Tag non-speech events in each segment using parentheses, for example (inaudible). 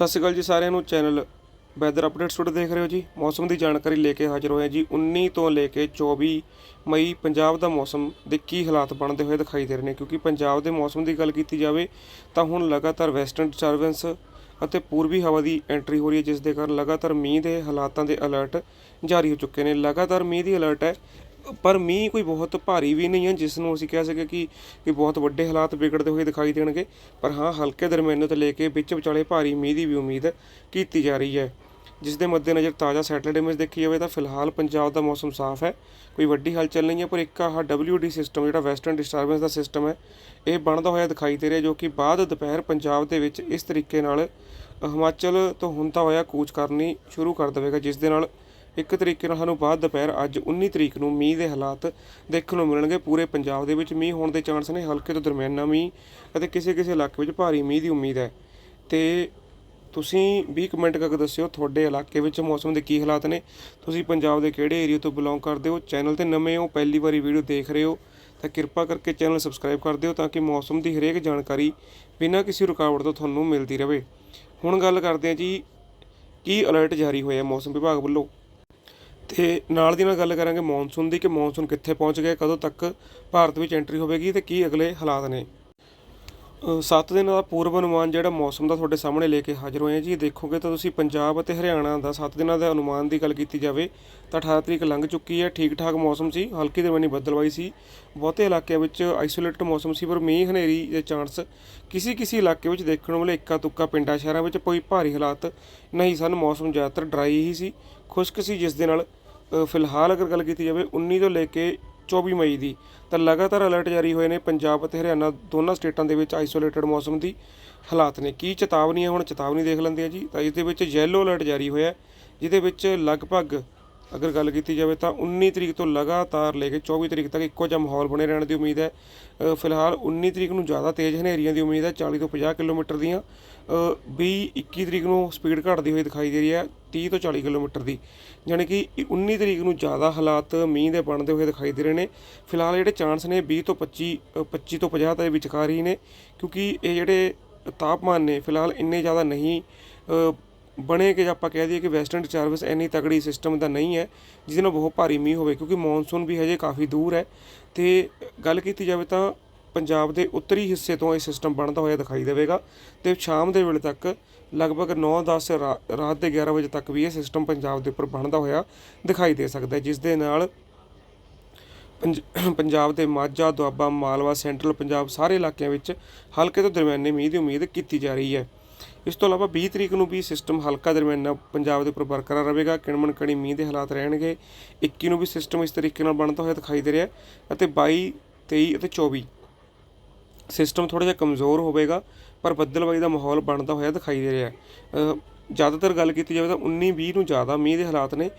ਸਤਿ ਸ਼੍ਰੀ ਅਕਾਲ ਜੀ ਸਾਰਿਆਂ ਨੂੰ। ਚੈਨਲ ਵੈਦਰ ਅਪਡੇਟਸ ਤੁਹਾਡੇ ਦੇਖ ਰਹੇ ਹੋ ਜੀ। ਮੌਸਮ ਦੀ ਜਾਣਕਾਰੀ ਲੈ ਕੇ ਹਾਜ਼ਰ ਹੋਏ ਹਾਂ ਜੀ। 19 ਤੋਂ ਲੈ ਕੇ 24 ਮਈ ਪੰਜਾਬ ਦਾ ਮੌਸਮ ਦੇ ਕੀ ਹਾਲਾਤ ਬਣਦੇ ਹੋਏ ਦਿਖਾਈ ਦੇ ਰਹੇ ਨੇ। ਕਿਉਂਕਿ ਪੰਜਾਬ ਦੇ ਮੌਸਮ ਦੀ ਗੱਲ ਕੀਤੀ ਜਾਵੇ ਤਾਂ ਹੁਣ ਲਗਾਤਾਰ ਵੈਸਟਰਨ ਡਿਸਟਰਬੈਂਸ ਅਤੇ ਪੂਰਬੀ ਹਵਾ ਦੀ ਐਂਟਰੀ ਹੋ ਰਹੀ ਹੈ, ਜਿਸ ਦੇ ਕਾਰਨ ਲਗਾਤਾਰ ਮੀਂਹ ਦੇ ਹਾਲਾਤਾਂ ਦੇ ਅਲਰਟ ਜਾਰੀ ਹੋ ਚੁੱਕੇ ਨੇ। ਲਗਾਤਾਰ ਮੀਂਹ ਦੀ ਅਲਰਟ ਹੈ। ਪਰ ਮੀਂਹ ਕੋਈ ਬਹੁਤ ਭਾਰੀ ਵੀ ਨਹੀਂ ਹੈ, ਜਿਸ ਨੂੰ ਅਸੀਂ ਕਹਿ ਸਕੀਏ ਕਿ ਕਿ ਬਹੁਤ ਵੱਡੇ ਹਾਲਾਤ ਵਿਗੜਦੇ ਹੋਏ ਦਿਖਾਈ ਦੇਣਗੇ। ਪਰ ਹਾਂ, ਹਲਕੇ ਦਰਮਿਆਨੇ ਤੋਂ ਲੈ ਕੇ ਵਿੱਚ ਵਿਚਾਲੇ ਭਾਰੀ ਮੀਂਹ ਦੀ ਵੀ ਉਮੀਦ ਕੀਤੀ ਜਾ ਰਹੀ ਹੈ। ਜਿਸ ਦੇ ਮੱਦੇਨਜ਼ਰ ਤਾਜ਼ਾ ਸੈਟੇਲਾਈਟ ਇਮੇਜ ਦੇਖੀ ਜਾਵੇ ਤਾਂ ਫਿਲਹਾਲ ਪੰਜਾਬ ਦਾ ਮੌਸਮ ਸਾਫ਼ ਹੈ। ਕੋਈ ਵੱਡੀ ਹਲਚਲ ਨਹੀਂ ਹੈ, ਪਰ ਇੱਕ ਆਹ WD ਸਿਸਟਮ ਜਿਹੜਾ ਵੈਸਟਰਨ ਡਿਸਟਰਬੈਂਸ ਦਾ ਸਿਸਟਮ ਹੈ, ਇਹ ਬਣਦਾ ਹੋਇਆ ਦਿਖਾਈ ਦੇ ਰਿਹਾ ਜੋ ਕਿ ਬਾਅਦ ਦੁਪਹਿਰ ਪੰਜਾਬ ਦੇ ਵਿੱਚ ਇਸ ਤਰੀਕੇ ਨਾਲ ਹਿਮਾਚਲ ਤੋਂ ਹੁੰਦਾ ਹੋਇਆ ਕੂਚ ਕਰਨੀ ਸ਼ੁਰੂ ਕਰ ਦੇਵੇਗਾ, ਜਿਸ ਦੇ ਨਾਲ ਇੱਕ ਤਰੀਕੇ ਨਾਲ ਸਾਨੂੰ ਬਾਅਦ ਦੁਪਹਿਰ ਅੱਜ 19 ਤਰੀਕ ਨੂੰ ਮੀਂਹ ਦੇ ਹਾਲਾਤ ਦੇਖਣ ਨੂੰ ਮਿਲਣਗੇ। ਪੂਰੇ ਪੰਜਾਬ ਦੇ ਵਿੱਚ ਮੀਂਹ ਹੋਣ ਦੇ ਚਾਂਸ ਨੇ, ਹਲਕੇ ਤੋਂ ਦਰਮਿਆਨਾ ਮੀਂਹ ਅਤੇ ਕਿਸੇ ਕਿਸੇ ਇਲਾਕੇ ਵਿੱਚ ਭਾਰੀ ਮੀਂਹ ਦੀ ਉਮੀਦ ਹੈ। ਤੇ ਤੁਸੀਂ ਵੀ ਕਮੈਂਟ ਕਰਕੇ ਦੱਸਿਓ ਤੁਹਾਡੇ ਇਲਾਕੇ ਵਿੱਚ ਮੌਸਮ ਦੇ ਕੀ ਹਾਲਾਤ ਨੇ। ਤੁਸੀਂ ਪੰਜਾਬ ਦੇ ਕਿਹੜੇ ਏਰੀਆ ਤੋਂ ਬਿਲੋਂਗ ਕਰਦੇ ਹੋ? ਚੈਨਲ ਤੇ ਨਵੇਂ ਹੋ, ਪਹਿਲੀ ਵਾਰੀ ਵੀਡੀਓ ਦੇਖ ਰਹੇ ਹੋ, ਤਾਂ ਕਿਰਪਾ ਕਰਕੇ ਚੈਨਲ ਸਬਸਕ੍ਰਾਈਬ ਕਰ ਦਿਓ ਤਾਂ ਕਿ ਮੌਸਮ ਦੀ ਹਰੇਕ ਜਾਣਕਾਰੀ ਬਿਨਾਂ ਕਿਸੇ ਰੁਕਾਵਟ ਤੋਂ ਤੁਹਾਨੂੰ ਮਿਲਦੀ ਰਹੇ। ਹੁਣ ਗੱਲ ਕਰਦੇ ਹਾਂ ਜੀ, ਕੀ ਅਲਰਟ ਜਾਰੀ ਹੋਇਆ ਮੌਸਮ ਵਿਭਾਗ ਵੱਲੋਂ? ਤੇ ਨਾਲ ਦੀ ਨਾਲ ਗੱਲ ਕਰਾਂਗੇ ਮੌਨਸੂਨ ਦੀ ਕਿ ਮੌਨਸੂਨ ਕਿੱਥੇ ਪਹੁੰਚ ਗਿਆ, ਕਦੋਂ ਤੱਕ ਭਾਰਤ ਵਿੱਚ ਐਂਟਰੀ ਹੋਵੇਗੀ ਤੇ ਕੀ ਅਗਲੇ ਹਾਲਾਤ ਨੇ। 7 ਦਿਨਾਂ ਦਾ ਪੂਰਵ ਅਨੁਮਾਨ ਜਿਹੜਾ ਮੌਸਮ ਦਾ ਤੁਹਾਡੇ ਸਾਹਮਣੇ ਲੈ ਕੇ ਹਾਜ਼ਰ ਹੋਏ ਹਾਂ ਜੀ ਦੇਖੋਗੇ ਤਾਂ ਤੁਸੀਂ ਪੰਜਾਬ ਅਤੇ ਹਰਿਆਣਾ ਦਾ 7 ਦਿਨਾਂ ਦਾ ਅਨੁਮਾਨ ਦੀ ਗੱਲ ਕੀਤੀ ਜਾਵੇ ਤਾਂ 18 ਤਰੀਕ ਲੰਘ ਚੁੱਕੀ ਹੈ ਠੀਕ ਠਾਕ ਮੌਸਮ ਸੀ, ਹਲਕੀ ਦਰਮਿਆਨੀ ਬੱਦਲਵਾਈ ਸੀ। ਬਹੁਤੇ ਇਲਾਕਿਆਂ ਵਿੱਚ ਆਈਸੋਲੇਟਡ ਮੌਸਮ ਸੀ, ਪਰ ਮੀਂਹ ਹਨੇਰੀ ਦੇ ਚਾਂਸ ਕਿਸੇ ਕਿਸੇ ਇਲਾਕੇ ਵਿੱਚ ਦੇਖਣ ਨੂੰ ਮਿਲੇ ਇੱਕਾ ਤੁੱਕਾ ਪਿੰਡਾਂ, ਸ਼ਹਿਰਾਂ ਵਿੱਚ ਕੋਈ ਭਾਰੀ ਹਾਲਾਤ ਨਹੀਂ ਸਨ, ਮੌਸਮ ਜ਼ਿਆਦਾਤਰ ਡਰਾਈ ਹੀ ਸੀ, ਖੁਸ਼ਕ ਸੀ ਜਿਸ ਦੇ ਨਾਲ ਫਿਲਹਾਲ ਅਗਰ ਗੱਲ ਕੀਤੀ ਜਾਵੇ 19 ਤੋਂ ਲੈ ਕੇ 24 ਮਈ ਦੀ, ਤਾਂ ਲਗਾਤਾਰ ਅਲਰਟ ਜਾਰੀ ਹੋਏ ਨੇ ਪੰਜਾਬ ਅਤੇ ਹਰਿਆਣਾ ਦੋਨਾਂ ਸਟੇਟਾਂ ਦੇ ਵਿੱਚ ਆਈਸੋਲੇਟਡ ਮੌਸਮ ਦੀ ਹਾਲਾਤ ਨੇ। ਕੀ ਚੇਤਾਵਨੀ ਹੈ ਹੁਣ ਚੇਤਾਵਨੀ ਦੇਖ ਲੈਂਦੇ ਆ ਜੀ? ਤਾਂ ਇਸ ਦੇ ਵਿੱਚ ਯੈਲੋ ਅਲਰਟ ਜਾਰੀ ਹੋਇਆ ਜਿਹਦੇ ਵਿੱਚ ਲਗਭਗ ਅਗਰ ਗੱਲ ਕੀਤੀ ਜਾਵੇ ਤਾਂ 19 ਤਰੀਕ ਤੋਂ ਲਗਾਤਾਰ ਲੈ ਕੇ 24 ਤਰੀਕ ਤੱਕ ਇੱਕੋ ਜਿਹਾ ਮਾਹੌਲ ਬਣੇ ਰਹਿਣ ਦੀ ਉਮੀਦ ਹੈ। ਫਿਲਹਾਲ 19 ਤਰੀਕ ਨੂੰ ਜ਼ਿਆਦਾ ਤੇਜ਼ ਹਨੇਰੀਆਂ ਦੀ ਉਮੀਦ ਹੈ 40 ਤੋਂ 50 ਕਿਲੋਮੀਟਰ ਦੀਆਂ। 20 21 ਤਰੀਕ ਨੂੰ ਸਪੀਡ ਘਟਦੀ ਹੋਈ ਦਿਖਾਈ ਦੇ ਰਹੀ ਹੈ 30 ਤੋਂ 40 ਕਿਲੋਮੀਟਰ ਦੀ। ਯਾਨੀ ਕਿ 19 ਤਰੀਕ ਨੂੰ ਜ਼ਿਆਦਾ ਹਾਲਾਤ ਮੀਂਹ ਦੇ ਬਣਦੇ ਹੋਏ ਦਿਖਾਈ ਦੇ ਰਹੇ ਨੇ। ਫਿਲਹਾਲ ਜਿਹੜੇ ਚਾਂਸ ਨੇ 20 ਤੋਂ 25 ਅ, 25 ਤੋਂ 50 ਦੇ ਵਿਚਕਾਰ ਹੀ ਨੇ ਕਿਉਂਕਿ ਇਹ ਜਿਹੜੇ ਤਾਪਮਾਨ ਨੇ ਫਿਲਹਾਲ ਇੰਨੇ ਜ਼ਿਆਦਾ ਨਹੀਂ। ਬਣੇ ਕਿ ਆਪਾਂ ਕਹਿ ਦਈਏ ਕਿ ਵੈਸਟਰਨ ਡਿਸਟਰਬੈਂਸ ਇੰਨੀ ਤਕੜੀ ਸਿਸਟਮ ਦਾ ਨਹੀਂ ਹੈ, ਜਿਹਦੇ ਨਾਲ ਬਹੁਤ ਭਾਰੀ ਮੀਂਹ ਹੋਵੇ, ਕਿਉਂਕਿ ਮੌਨਸੂਨ ਵੀ ਹਜੇ ਕਾਫੀ ਦੂਰ ਹੈ। ਤੇ ਗੱਲ ਕੀਤੀ ਜਾਵੇ ਤਾਂ ਪੰਜਾਬ ਦੇ ਉੱਤਰੀ ਹਿੱਸੇ ਤੋਂ ਇਹ ਸਿਸਟਮ ਬਣਦਾ ਹੋਇਆ ਦਿਖਾਈ ਦੇਵੇਗਾ। ਤੇ ਸ਼ਾਮ ਦੇ ਵੇਲੇ ਤੱਕ ਲਗਭਗ 9-10 ਰਾਤ ਦੇ 11 ਵਜੇ ਤੱਕ ਵੀ ਇਹ ਸਿਸਟਮ ਪੰਜਾਬ ਦੇ ਉੱਪਰ ਬਣਦਾ ਹੋਇਆ ਦਿਖਾਈ ਦੇ ਸਕਦਾ ਹੈ, ਜਿਸ ਦੇ ਨਾਲ ਪੰਜਾਬ ਦੇ ਮਾਝਾ, ਦੁਆਬਾ, ਮਾਲਵਾ, ਸੈਂਟਰਲ ਪੰਜਾਬ ਸਾਰੇ ਇਲਾਕਿਆਂ ਵਿੱਚ ਹਲਕੇ ਤੋਂ ਦਰਮਿਆਨੇ ਮੀਂਹ ਦੀ ਉਮੀਦ ਕੀਤੀ ਜਾ ਰਹੀ ਹੈ। ਇਸ ਤੋਂ ਇਲਾਵਾ 20 ਤਰੀਕ ਨੂੰ ਵੀ ਸਿਸਟਮ ਹਲਕਾ ਦਰਮਿਆਨਾ ਪੰਜਾਬ ਦੇ ਉੱਪਰ ਬਰਕਰਾਰ ਰਹੇਗਾ। ਕਿਣਮਣ ਕਣੀ ਮੀਂਹ ਦੇ ਹਾਲਾਤ ਰਹਿਣਗੇ। 21 ਨੂੰ ਵੀ ਸਿਸਟਮ ਇਸ ਤਰੀਕੇ ਨਾਲ ਬਣਦਾ ਹੋਇਆ ਦਿਖਾਈ ਦੇ ਰਿਹਾ ਅਤੇ 22 23 ਅਤੇ 24 ਸਿਸਟਮ ਥੋੜਾ ਜਿਹਾ ਕਮਜ਼ੋਰ ਹੋਵੇਗਾ, ਪਰ ਬੱਦਲਬਾਈ ਦਾ ਮਾਹੌਲ ਬਣਦਾ ਹੋਇਆ ਦਿਖਾਈ ਦੇ ਰਿਹਾ ਜ਼ਿਆਦਾਤਰ ਗੱਲ ਕੀਤੀ ਜਾਵੇ ਤਾਂ 19 20 ਨੂੰ ਜ਼ਿਆਦਾ ਮੀਂਹ ਦੇ ਹਾਲਾਤ ਨੇ।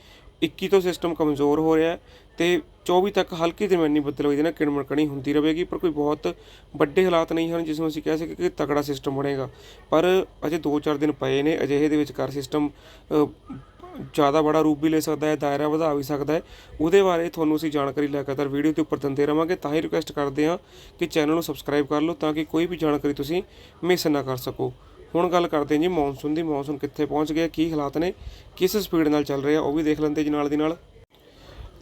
21 ਤੋਂ ਸਿਸਟਮ ਕਮਜ਼ੋਰ ਹੋ ਰਿਹਾ ਹੈ ਤੇ 24 ਤੱਕ ਹਲਕੀ ਦਰਮਿਆਨੀ ਬੱਦਲਬਾਈ ਦੇ ਨਾਲ ਕਿਣਮਣਕਣੀ ਹੁੰਦੀ ਰਹੇਗੀ, ਪਰ ਕੋਈ ਬਹੁਤ ਵੱਡੇ ਹਾਲਾਤ ਨਹੀਂ ਹਨ ਜਿਸ ਨੂੰ ਅਸੀਂ ਕਹਿ ਸਕੀਏ ਕਿ ਤਕੜਾ ਸਿਸਟਮ ਬਣੇਗਾ। ਪਰ ਅਜੇ 2-4 ਦਿਨ ਪਏ ਨੇ, ਅਜਿਹੇ ਦੇ ਵਿਚਕਾਰ ਸਿਸਟਮ ਜ਼ਿਆਦਾ ਬੜਾ ਰੂਪ ਵੀ ਲੈ ਸਕਦਾ ਹੈ, ਦਾਇਰਾ ਵਧਾ ਵੀ ਸਕਦਾ ਹੈ। ਉਹਦੇ ਬਾਰੇ ਤੁਹਾਨੂੰ ਅਸੀਂ ਜਾਣਕਾਰੀ ਲਗਾਤਾਰ ਵੀਡੀਓ ਦੇ ਉੱਪਰ ਦਿੰਦੇ ਰਵਾਂਗੇ। ਤਾਂ ਹੀ ਰਿਕੁਐਸਟ ਕਰਦੇ ਹਾਂ ਕਿ ਚੈਨਲ ਨੂੰ ਸਬਸਕ੍ਰਾਈਬ ਕਰ ਲਓ ਤਾਂ ਕਿ ਕੋਈ ਵੀ ਜਾਣਕਾਰੀ ਤੁਸੀਂ ਮਿਸ ਨਾ ਕਰ ਸਕੋ। ਹੁਣ ਗੱਲ ਕਰਦੇ ਹਾਂ ਜੀ ਮੌਨਸੂਨ ਦੀ। ਮੌਨਸੂਨ ਕਿੱਥੇ ਪਹੁੰਚ ਗਿਆ, ਕੀ ਹਾਲਾਤ ਨੇ, ਕਿਸ ਸਪੀਡ ਨਾਲ ਚੱਲ ਰਿਹਾ, ਉਹ ਵੀ ਦੇਖ ਲੈਂਦੇ ਜੀ ਨਾਲ ਦੀ ਨਾਲ।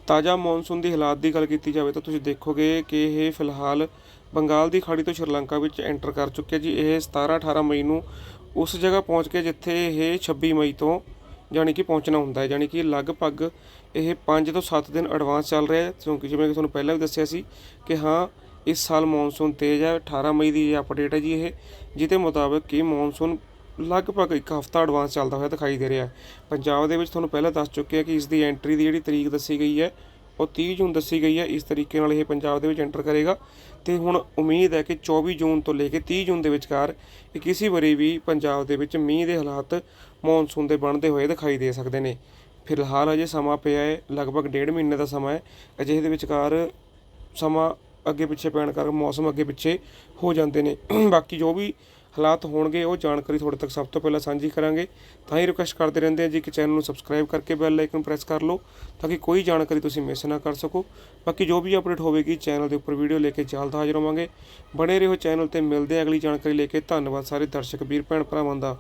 ਤਾਜ਼ਾ ਮੌਨਸੂਨ ਦੀ ਹਾਲਾਤ ਦੀ ਗੱਲ ਕੀਤੀ ਜਾਵੇ ਤਾਂ ਤੁਸੀਂ ਦੇਖੋਗੇ ਕਿ ਇਹ ਫਿਲਹਾਲ ਬੰਗਾਲ ਦੀ ਖਾੜੀ ਤੋਂ ਸ਼੍ਰੀਲੰਕਾ ਵਿੱਚ ਐਂਟਰ ਕਰ ਚੁੱਕਿਆ ਜੀ। ਇਹ 17 18 ਮਈ ਨੂੰ ਉਸ ਜਗ੍ਹਾ ਪਹੁੰਚ ਕੇ ਜਿੱਥੇ ਇਹ 26 ਮਈ ਤੋਂ ਜਾਣੀ ਕਿ ਪਹੁੰਚਣਾ ਹੁੰਦਾ ਹੈ। ਜਾਣੀ ਕਿ ਲਗਭਗ ਇਹ 5 ਤੋਂ 7 ਦਿਨ ਐਡਵਾਂਸ ਚੱਲ ਰਿਹਾ ਹੈ। ਕਿਉਂਕਿ ਜਿਵੇਂ ਕਿ ਤੁਹਾਨੂੰ ਪਹਿਲਾਂ ਵੀ ਦੱਸਿਆ ਸੀ ਕਿ ਹਾਂ ਇਸ ਸਾਲ ਮੌਨਸੂਨ ਤੇਜ਼ ਹੈ। 18 ਮਈ ਦੀ ਅਪਡੇਟ ਹੈ ਜੀ ਇਹ, ਜਿਹਦੇ ਮੁਤਾਬਕ ਕਿ ਮੌਨਸੂਨ ਲਗਭਗ ਇੱਕ ਹਫ਼ਤਾ ਐਡਵਾਂਸ ਚੱਲਦਾ ਹੋਇਆ ਦਿਖਾਈ ਦੇ ਰਿਹਾ ਹੈ। ਪੰਜਾਬ ਦੇ ਵਿੱਚ ਤੁਹਾਨੂੰ ਪਹਿਲਾਂ ਦੱਸ ਚੁੱਕੇ ਹਾਂ ਕਿ ਇਸ ਦੀ ਐਂਟਰੀ ਦੀ ਜਿਹੜੀ ਤਰੀਕ ਦੱਸੀ ਗਈ ਹੈ, ਉਹ 30 ਜੂਨ ਦੱਸੀ ਗਈ ਹੈ। ਇਸ ਤਰੀਕੇ ਨਾਲ ਇਹ ਪੰਜਾਬ ਦੇ ਵਿੱਚ ਐਂਟਰ ਕਰੇਗਾ। ਤੇ ਹੁਣ ਉਮੀਦ ਹੈ ਕਿ 24 ਜੂਨ ਤੋਂ ਲੈ ਕੇ 30 ਜੂਨ ਦੇ ਵਿਚਕਾਰ ਇਹ ਕਿਸੇ ਵਾਰੀ ਵੀ ਪੰਜਾਬ ਦੇ ਵਿੱਚ ਮੀਂਹ ਦੇ ਹਾਲਾਤ ਮੌਨਸੂਨ ਦੇ ਬਣਦੇ ਹੋਏ ਦਿਖਾਈ ਦੇ ਸਕਦੇ ਨੇ। ਫਿਲਹਾਲ ਅਜੇ ਸਮਾਂ ਪਿਆ ਹੈ, ਲਗਭਗ ਡੇਢ ਮਹੀਨੇ ਦਾ ਸਮਾਂ ਹੈ। ਅਜਿਹੇ ਦੇ ਵਿਚਕਾਰ ਸਮਾਂ ਅੱਗੇ ਪਿੱਛੇ ਪੈਣ ਕਾਰਨ ਮੌਸਮ ਅੱਗੇ ਪਿੱਛੇ ਹੋ ਜਾਂਦੇ ਨੇ। (clears throat) ਬਾਕੀ ਜੋ ਵੀ ਹਾਲਾਤ ਹੋਣਗੇ, ਉਹ ਜਾਣਕਾਰੀ ਤੁਹਾਡੇ ਤੱਕ ਸਭ ਤੋਂ ਪਹਿਲਾਂ ਸਾਂਝੀ ਕਰਾਂਗੇ। ਤਾਂ ਹੀ ਰਿਕੁਐਸਟ ਕਰਦੇ ਰਹਿੰਦੇ ਹਾਂ ਜੀ ਕਿ ਚੈਨਲ ਨੂੰ ਸਬਸਕ੍ਰਾਈਬ ਕਰਕੇ ਬੈਲ ਆਈਕਨ ਪ੍ਰੈਸ ਕਰ ਲਓ, ਤਾਂ ਕਿ ਕੋਈ ਜਾਣਕਾਰੀ ਤੁਸੀਂ ਮਿਸ ਨਾ ਕਰ ਸਕੋ। ਬਾਕੀ ਜੋ ਵੀ ਅਪਡੇਟ ਹੋਵੇਗੀ ਚੈਨਲ ਦੇ ਉੱਪਰ ਵੀਡੀਓ ਲੈ ਕੇ ਜਲਦ ਹਾਜ਼ਰ ਹੋਵਾਂਗੇ। ਬਣੇ ਰਹੋ ਚੈਨਲ ਤੇ, ਮਿਲਦੇ ਆ ਅਗਲੀ ਜਾਣਕਾਰੀ ਲੈ ਕੇ। ਧੰਨਵਾਦ ਸਾਰੇ ਦਰਸ਼ਕ, ਵੀਰ, ਭੈਣ, ਭਰਾਵਾਂ ਦਾ।